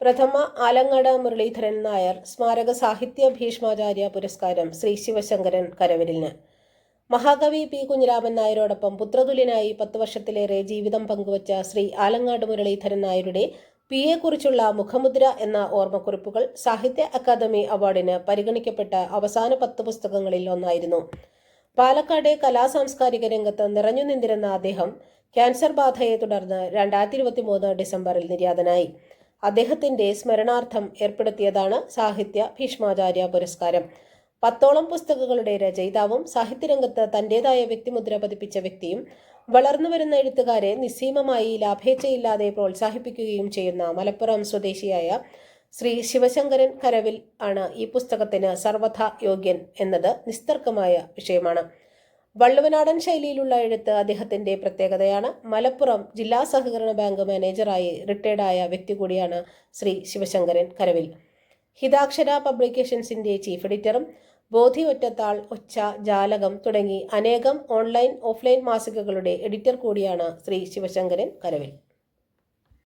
പ്രഥമ ആലങ്ങാട് മുരളീധരൻ നായർ സ്മാരക സാഹിത്യ ഭീഷ്മാചാര്യ പുരസ്കാരം ശ്രീ ശിവശങ്കരൻ കരവിലിന്. മഹാകവി പി കുഞ്ഞിരാമൻ നായരോടൊപ്പം പുത്രതുല്യനായി പത്ത് വർഷത്തിലേറെ ജീവിതം പങ്കുവച്ച ശ്രീ ആലങ്ങാട് മുരളീധരൻ നായരുടെ പി എക്കുറിച്ചുള്ള മുഖമുദ്ര എന്ന ഓർമ്മക്കുറിപ്പുകൾ സാഹിത്യ അക്കാദമി അവാർഡിന് പരിഗണിക്കപ്പെട്ട അവസാന പത്ത് പുസ്തകങ്ങളിൽ ഒന്നായിരുന്നു. പാലക്കാട് കലാസാംസ്കാരിക രംഗത്ത് നിറഞ്ഞു നിന്നിരുന്ന അദ്ദേഹം ക്യാൻസർ ബാധയെ തുടർന്ന് രണ്ടായിരത്തി ഇരുപത്തി മൂന്ന് ഡിസംബറിൽ നിര്യാതനായി. അദ്ദേഹത്തിന്റെ സ്മരണാർത്ഥം ഏർപ്പെടുത്തിയതാണ് സാഹിത്യ ഭീഷ്മാചാര്യ പുരസ്കാരം. പത്തോളം പുസ്തകങ്ങളുടെ രചയിതാവും സാഹിത്യരംഗത്ത് തന്റേതായ വ്യക്തിമുദ്ര പതിപ്പിച്ച വ്യക്തിയും വളർന്നു വരുന്ന എഴുത്തുകാരെ നിസ്സീമമായി ലാഭേച്ഛയില്ലാതെ പ്രോത്സാഹിപ്പിക്കുകയും ചെയ്യുന്ന മലപ്പുറം സ്വദേശിയായ ശ്രീ ശിവശങ്കരൻ കരവിൽ ആണ് ഈ പുസ്തകത്തിന് സർവഥ യോഗ്യൻ എന്നത് നിസ്തർക്കമായ വിഷയമാണ്. വള്ളുവനാടൻ ശൈലിയിലുള്ള എഴുത്ത് അദ്ദേഹത്തിന്റെ പ്രത്യേകതയാണ്. മലപ്പുറം ജില്ലാ സഹകരണ ബാങ്ക് മാനേജറായി റിട്ടയർഡായ വ്യക്തി കൂടിയാണ് ശ്രീ ശിവശങ്കരൻ കരവിൽ. ഹിതാക്ഷര പബ്ലിക്കേഷൻസിന്റെ ചീഫ് എഡിറ്ററും ബോധി ഒറ്റത്താൾ ഒച്ച ജാലകം തുടങ്ങി അനേകം ഓൺലൈൻ ഓഫ്ലൈൻ മാസികകളുടെ എഡിറ്റർ കൂടിയാണ് ശ്രീ ശിവശങ്കരൻ കരവിൽ.